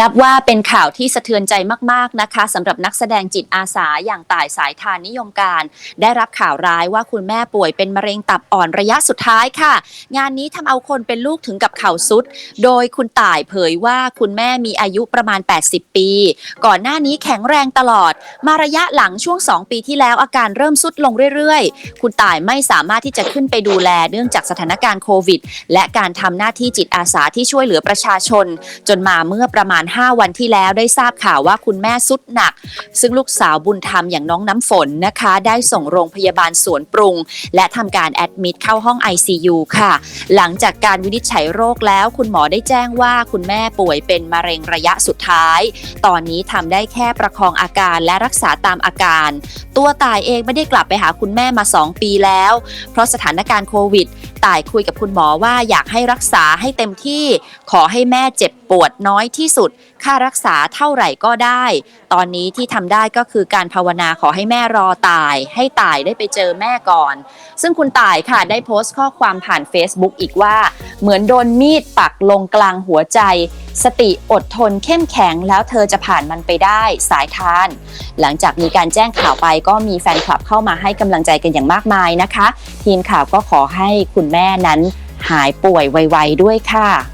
นับว่าเป็นข่าวที่สะเทือนใจมาก ๆ นะคะสำหรับนักแสดงจิตอาสาอย่างต่ายสายทานนิยมการ ได้รับข่าวร้ายว่าคุณแม่ป่วยเป็นมะเร็งตับอ่อนระยะสุดท้ายค่ะ งานนี้ทำเอาคนเป็นลูกถึงกับเข่าสุด โดยคุณต่ายเผยว่าคุณแม่มีอายุประมาณ 80 ปี ก่อนหน้านี้แข็งแรงตลอด มาระยะหลังช่วง 2 ปีที่แล้วอาการเริ่มสุดลงเรื่อย ๆ คุณต่ายไม่สามารถที่จะขึ้นไปดูแลเนื่องจากสถานการณ์โควิด และการทำหน้าที่จิตอาสาที่ช่วยเหลือประชาชน จนมาเมื่อประมาณ5 วันที่แล้วได้ทราบข่าวว่าคุณแม่สุดหนัก ซึ่งลูกสาวบุญธรรมอย่างน้องน้ำฝนนะคะ ได้ส่งโรงพยาบาลสวนปรุง และทำการแอดมิดเข้าห้อง ICU ค่ะ หลังจากการวินิจฉัยโรคแล้วคุณหมอได้แจ้งว่าคุณแม่ป่วยเป็นมะเร็งระยะสุดท้าย ตอนนี้ทำได้แค่ประคองอาการและรักษาตามอาการ ตัวตายเองไม่ได้กลับไปหาคุณแม่มา 2 ปีแล้ว เพราะสถานการณ์โควิด ต่ายคุยกับคุณหมอว่าอยากให้รักษาให้เต็มที่ขอให้แม่เจ็บปวดน้อยที่สุด ค่ารักษาเท่าไหร่ก็ได้ ตอนนี้ที่ทำได้ก็คือการภาวนาขอให้แม่รอตาย ให้ตายได้ไปเจอแม่ก่อน ซึ่งคุณตายค่ะได้โพสต์ข้อความผ่าน Facebook อีกว่า เหมือนโดนมีดปักลงกลางหัวใจ สติอดทนเข้มแข็งแล้วเธอจะผ่านมันไปได้สายทาน หลังจากมีการแจ้งข่าวไปก็มีแฟนคลับเข้ามาให้กำลังใจกันอย่างมากมายนะคะ ทีมข่าวก็ขอให้คุณแม่นั้นหายป่วยไวๆด้วยค่ะ